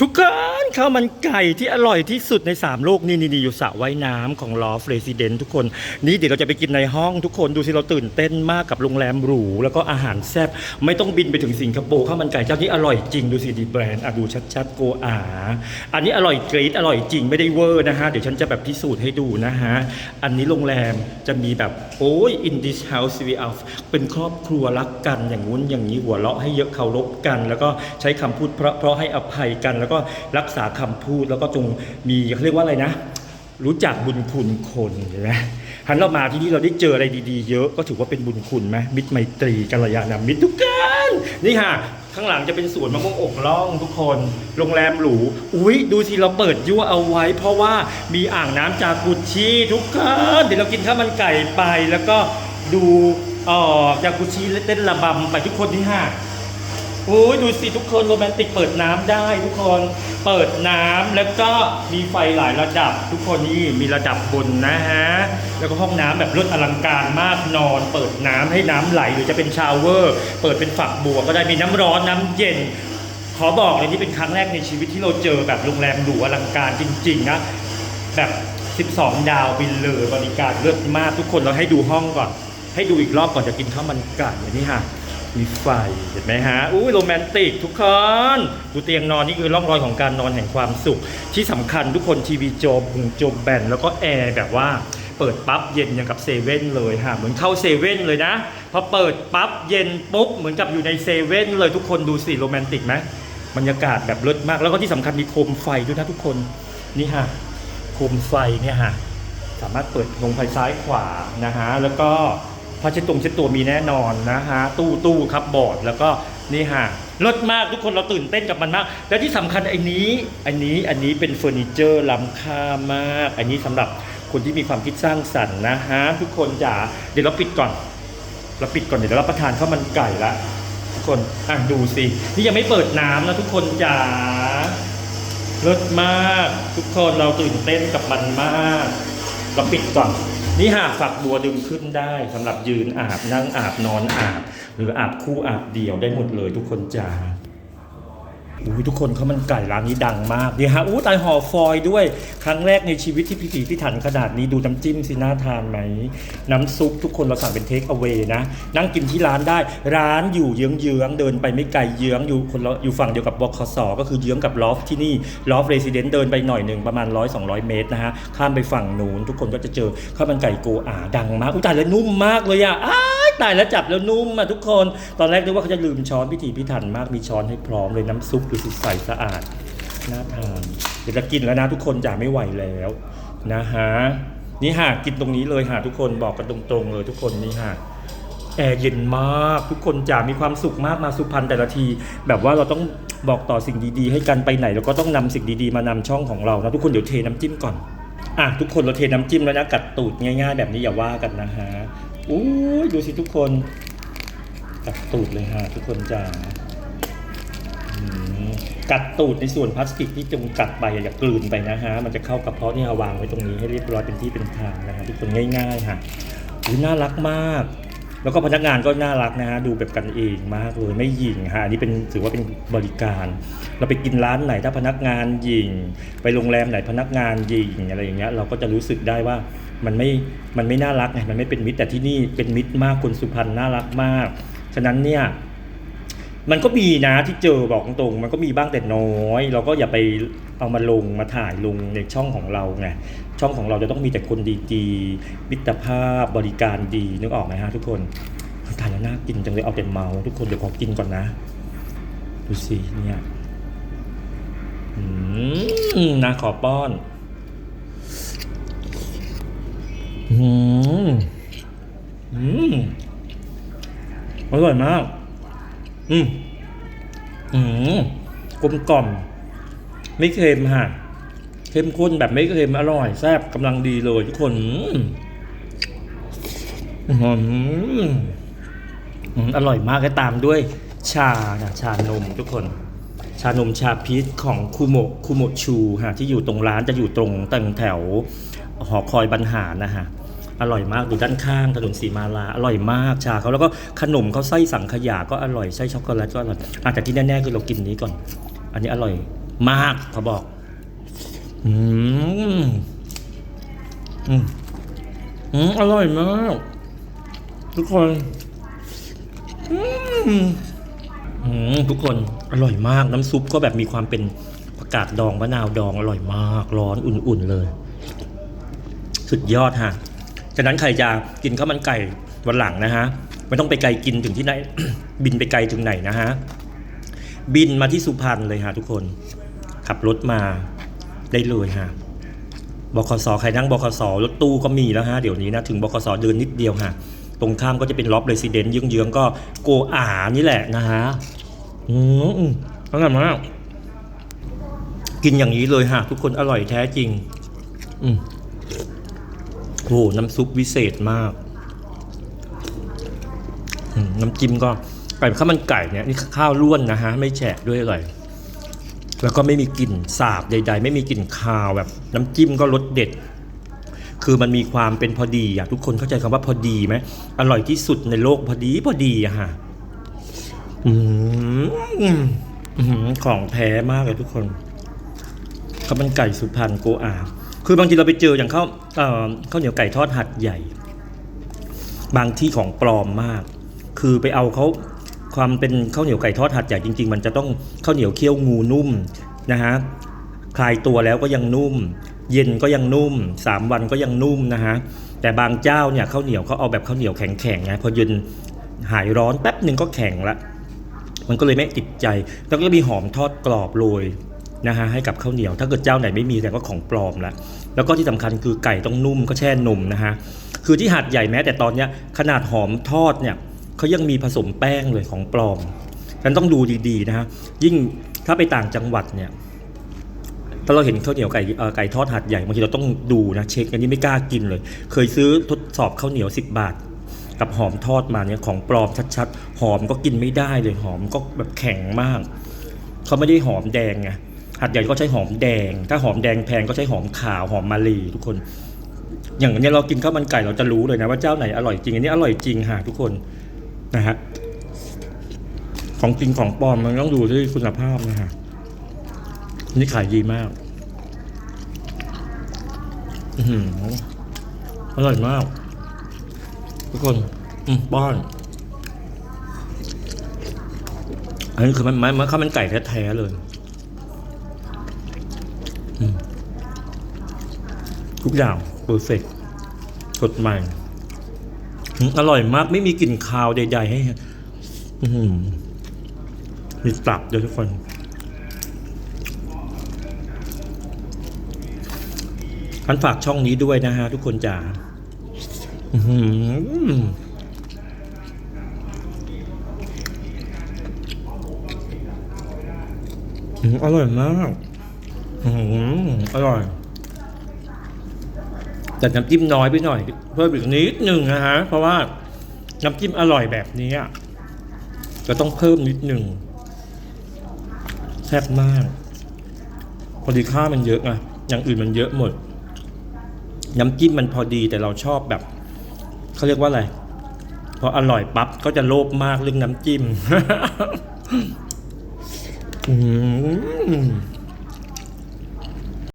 ทุกคนข้าวมันไก่ที่อร่อยที่สุดใน 3 โลกนี่นี่นอยู่สระว่ายน้ำของลอฟเรสิเดนทุกคน นี่เดี๋ยวเราจะไปกินในห้องทุกคนดูสิเราตื่นเต้นมากกับโรงแรมหรู แล้วก็อาหารแซ่บไม่ต้องบินไปถึงสิงคโปร์ข้าวมันไก่เจ้านี้อร่อยจริงดูสิดีแบรนด์อะดูชัดๆโกอาอันนี้อร่อยกรีดอร่อยจริงไม่ได้เวอร์นะฮะ เดี๋ยวฉันจะแบบพิสูจน์ให้ดูนะฮะ อันนี้โรงแรมจะมีแบบโอ้ย in this house we are เป็นครอบครัวรักกันอย่างงู้นอย่างนี้หัวเราะให้เยอะเคารพกัน แล้วก็ใช้คำพูดเพราะเพราะให้อภัยกันแล้วก็รักษาคำพูดแล้วก็จงมีเขาเรียกว่าอะไรนะ รู้จักบุญคุณคนเห็นไหมหันเรามาที่นี่เราได้เจออะไรดีๆ เยอะก็ถือว่าเป็นบุญคุณไหมมิตรไมตรีกัลยาณมิตรทุกกันนี่ค่ะข้างหลังจะเป็นสวนมะม่วงอกล่องทุกคน โรงแรมหรู อุ้ยดูสิเราเปิดยั่วเอาไว้ เพราะว่ามีอ่างน้ำจากุชิทุกคนเดี๋ยวเรากินข้าวมันไก่ไปแล้วก็ดูอ่อจากุชิเต้นระบำไปทุกคนที่ห้า โอ้ยดูสิทุกคนโรแมนติกเปิดน้ำได้ ทุกคนเปิดน้ำแล้วก็มีไฟหลายระดับ ทุกคนนี่มีระดับบนนะฮะแล้วก็ห้องน้ำแบบรถอลังการมากนอน เปิดน้ำให้น้ำไหลหรือจะเป็นชาวเวอร์ เปิดเป็นฝักบัวก็ได้มีน้ำร้อนน้ำเย็น ขอบอกเลยนี่เป็นครั้งแรกในชีวิตที่เราเจอแบบโรงแรมหรูอลังการจริงๆนะแบบ 12 ดาวบินเลยบริการเลิศมากทุกคนเราให้ดูห้องก่อน ให้ดูอีกรอบก่อนจะกินข้าวมันไก่อันนี้ฮะ มีไฟเห็นไหมฮะอุ้ยโรแมนติกทุกคนดูเตียงนอนนี่คือร่องรอยของการนอนแห่งความสุข ที่สำคัญทุกคนทีวีจอบุงจมแบนแล้วก็แอร์แบบว่าเปิดปั๊บเย็นอย่างกับเซเว่นเลยฮะเหมือนเข้าเซเว่นเลยนะพอเปิดปั๊บเย็นปุ๊บเหมือนกับอยู่ในเซเว่นเลยทุกคนดูสิโรแมนติกไหมบรรยากาศแบบเลิศมาก แล้วก็ที่สำคัญมีโคมไฟด้วยนะทุกคนนี่ฮะโคมไฟเนี่ยฮะสามารถเปิดลงไฟซ้ายขวานะฮะแล้วก็ ผ้าเช็ดตรงเช็ดตัวมีแน่นอนนะฮะตู้ตู้ครับบอร์ดแล้วก็นี่ฮะรถมากทุกคนเราตื่นเต้นกับมันมาก และที่สำคัญไอ้นี้อันนี้อันนี้เป็นเฟอร์นิเจอร์ล้ำค่ามาก อันนี้สำหรับคนที่มีความคิดสร้างสรรค์นะฮะทุกคนจ๋าเดี๋ยวเราปิดก่อน เราปิดก่อนเดี๋ยวเราประทานข้าวมันไก่ละทุกคนอะดูสินี่ยังไม่เปิดน้ำนะทุกคนจ๋าเลิศมาก ทุกคนเราตื่นเต้นกับมันมาก เราปิดก่อน นี่หาฝักบัวดึงขึ้นได้สำหรับยืนอาบนั่งอาบนอนอาบ หรืออาบคู่อาบเดี่ยวได้หมดเลยทุกคนจ้า อุ้ยทุกคนเขามันไก่ร้านนี้ดังมากเดี๋ยวฮะอู้ตายห่อฟอยด้วย ครั้งแรกในชีวิตที่พิถีพิถันขนาดนี้ดูน้ำจิ้มสิน่าทานไหม น้ำซุปทุกคนเราสั่งเป็นเทคเอาไว้นะ นั่งกินที่ร้านได้ ร้านอยู่เยื้องๆเดินไปไม่ไกลเยื้องอยู่คนละอยู่ฝั่งเดียวกับบคสก็คือเยื้องกับลอฟที่นี่ลอฟเรสิเดนต์เดินไปหน่อยหนึ่งประมาณ 100 200 เมตรนะฮะข้ามไปฝั่งนู้นทุกคนก็จะเจอข้าวมันไก่โกอาดังมากอุ้ตายแล้วนุ่มมากเลยอะ ตายแล้วจับแล้วนุ่มอะทุกคน ตอนแรกนึกว่าเขาจะลืมช้อนพิถีพิถันมากมีช้อนให้พร้อมเลยน้ำซุปดูสิใสสะอาดน่าทานเดี๋ยวจะกินแล้วนะทุกคนจะไม่ไหวแล้วนะฮะนี่ฮะกินตรงนี้เลยฮะทุกคนบอกกันตรงๆเลยทุกคนนี่ฮะแอร์เย็นมากทุกคนจะมีความสุขมากมาสุพรรณแต่ละที แบบว่าเราต้องบอกต่อสิ่งดีๆ ให้กันไปไหนเราก็ต้องนำสิ่งดีๆ มานำช่องของเรานะทุกคนเดี๋ยวเทน้ำจิ้มก่อน อะทุกคนเราเทน้ำจิ้มแล้วนะกัดตูดง่ายๆ แบบนี้อย่าว่ากันนะฮะอู้ยดูสิทุกคนกัดตูดเลยฮะทุกคนจ้าอืมกัดตูดในส่วนพลาสติกที่จงกัดไปอย่ากลืนไปนะฮะมันจะเข้ากระเพาะนี่ฮะวางไว้ตรงนี้ให้เรียบร้อยเป็นที่เป็นทางนะฮะทุกคนง่ายๆฮะดูน่ารักมาก แล้วก็พนักงานก็น่ารักนะฮะดูแบบกันเองมากเลยไม่หยิ่งฮะอันนี้เป็นถือว่าเป็นบริการ เราไปกินร้านไหนถ้าพนักงานหยิ่ง ไปโรงแรมไหนพนักงานหยิ่งอะไรอย่างเงี้ยเราก็จะรู้สึกได้ว่ามันไม่มันไม่น่ารักไงมันไม่เป็นมิตรแต่ที่นี่เป็นมิตรมากคนสุพรรณน่ารักมาก ฉะนั้นเนี่ย มันก็มีนะที่เจอบอกตรงๆมันก็มีบ้างแต่น้อย เราก็อย่าไปเอามาลงมาถ่ายลงในช่องของเราไงช่องของเราจะต้องมีแต่คนดีๆมิตรภาพบริการดีนึกออกไหมฮะทุกคนถ่ายแล้วน่ากินจังเลยเอาแต่เมาทุกคนเดี๋ยวขอกินก่อนนะ ดูสิเนี่ยอืมนะขอป้อนอืมอืมอร่อยมาก อืมอืมกลมกล่อม ไม่เค็มฮะเข้มข้นแบบไม่เค็มอร่อยแซ่บกำลังดีเลยทุกคนอืมอร่อยมากก็ตามด้วย ชานะชานมทุกคน ชานมชาพีชของคุโมคุโมชูฮะที่อยู่ตรงร้านจะอยู่ตรงตังแถวหอคอยบรรหารนะฮะ อร่อยมากอยู่ด้านข้างถนนสีมาลาอร่อยมากชาเขาแล้วก็ขนมเขาไส้สังขยาก็อร่อยไส้ช็อกโกแลตก็อร่อยอาแต่ที่แน่ๆคือเรากินนี้ก่อน อันนี้อร่อยมากเขาบอกอืมอืมอืมอร่อยมากทุกคนอืมอืมทุกคนอร่อยมากน้ำซุปก็แบบมีความเป็นผักกาดดองมะนาวดองอร่อยมาก ร้อนอุ่นๆเลย สุดยอดฮะ ฉะนั้นใครจะกินข้าวมันไก่วันหลังนะฮะไม่ต้องไปไกลกินถึงที่ไหน บินไปไกลถึงไหนนะฮะบินมาที่สุพรรณเลยฮะทุกคน ขับรถมาได้เลยฮะบคสใครนั่งบคสรถตู้ก็มีแล้วฮะเดี๋ยวนี้นะถึงบคสเดินนิดเดียวฮะตรงข้ามก็จะเป็นล็อบเรสซิเดนต์เยื้องๆก็โกอานี่แหละนะฮะอืมอร่อยมากกินอย่างนี้เลยฮะทุกคนอร่อยแท้จริง อืม หน้ำซุปวิเศษมาก น้ำจิ้มก็ไก่ข้าวมันไก่เนี่ยนี่ข้าวล้วนนะฮะ ไม่แฉะด้วยอร่อยแล้วก็ไม่มีกลิ่นสาบใด ๆ ไม่มีกลิ่นคาวแบบ น้ำจิ้มก็รสเด็ด คือมันมีความเป็นพอดีอะทุกคนเข้าใจคำว่าพอดีไหมอร่อยที่สุดในโลกพอดีพอดีอะฮะอืมหือของแท้มากเลยทุกคนข้าวมันไก่สุพรรณโกอา คือบางทีเราไปเจออย่างข้าวข้าวเหนียวไก่ทอดหัดใหญ่ บางที่ของปลอมมาก คือไปเอาเขาความเป็นข้าวเหนียวไก่ทอดหัดใหญ่จริง ๆ มันจะต้องข้าวเหนียวเคี่ยวงูนุ่มนะฮะคลายตัวแล้วก็ยังนุ่ม เย็นก็ยังนุ่มสามวันก็ยังนุ่มนะฮะแต่บางเจ้าเนี่ยข้าวเหนียวเขาเอาแบบข้าวเหนียวแข็งๆไงพอเย็นหายร้อนแป๊บหนึ่งก็แข็งละมันก็เลยไม่ติดใจ แล้วก็มีหอมทอดกรอบโรย นะฮะให้กับข้าวเหนียว ถ้าเกิดเจ้าไหนไม่มีแต่ก็ของปลอมละแล้วก็ที่สำคัญคือไก่ต้องนุ่มก็แช่นมนะฮะคือที่หาดใหญ่แม้แต่ตอนเนี้ยขนาดหอมทอดเนี่ยเขายังมีผสมแป้งเลยของปลอมฉันต้องดูดีๆนะฮะยิ่งถ้าไปต่างจังหวัดเนี่ยถ้าเราเห็นข้าวเหนียวไก่ไก่ทอดหัดใหญ่บางทีเราต้องดูนะเช็คอันนี้ไม่กล้ากินเลย เคยซื้อทดสอบข้าวเหนียว 10 บาท กับหอมทอดมาเนี่ยของปลอมชัดๆ หอมก็กินไม่ได้เลยหอมก็แบบแข็งมากเขาไม่ได้หอมแดงไง หัดใหญ่ก็ใช้หอมแดง ถ้าหอมแดงแพงก็ใช้หอมขาวหอมมาลีทุกคน อย่างเนี้ยเรากินข้าวมันไก่เราจะรู้เลยนะว่าเจ้าไหนอร่อยจริงอันนี้อร่อยจริงฮะทุกคนนะฮะของจริงของปลอมมันต้องดูที่คุณภาพนะฮะนี่ขายดีมากอือหืออร่อยมาก ทุกคนอืมป้อน อันนี้คือมันมันมันข้าวมันไก่แท้ๆเลย ทุกอย่างเพอร์เฟกสดใหม่ อร่อยมากไม่มีกลิ่นคาวใดๆให้มีตับด้วยทุกคนพันฝากช่องนี้ด้วยนะฮะทุกคนจ๋าอือหืออืมอร่อยมากอืมอร่อย แต่น้ำจิ้มน้อยไปหน่อย เพิ่มอีกนิดหนึ่งนะฮะเพราะว่าน้ำจิ้มอร่อยแบบนี้อะก็ต้องเพิ่มนิดหนึ่งแซ่บมาก พอดีข้าวมันเยอะไงอย่างอื่นมันเยอะหมด น้ำจิ้มมันพอดีแต่เราชอบแบบเขาเรียกว่าอะไรพออร่อยปั๊บก็จะโลภมากเรื่องน้ำจิ้มอืม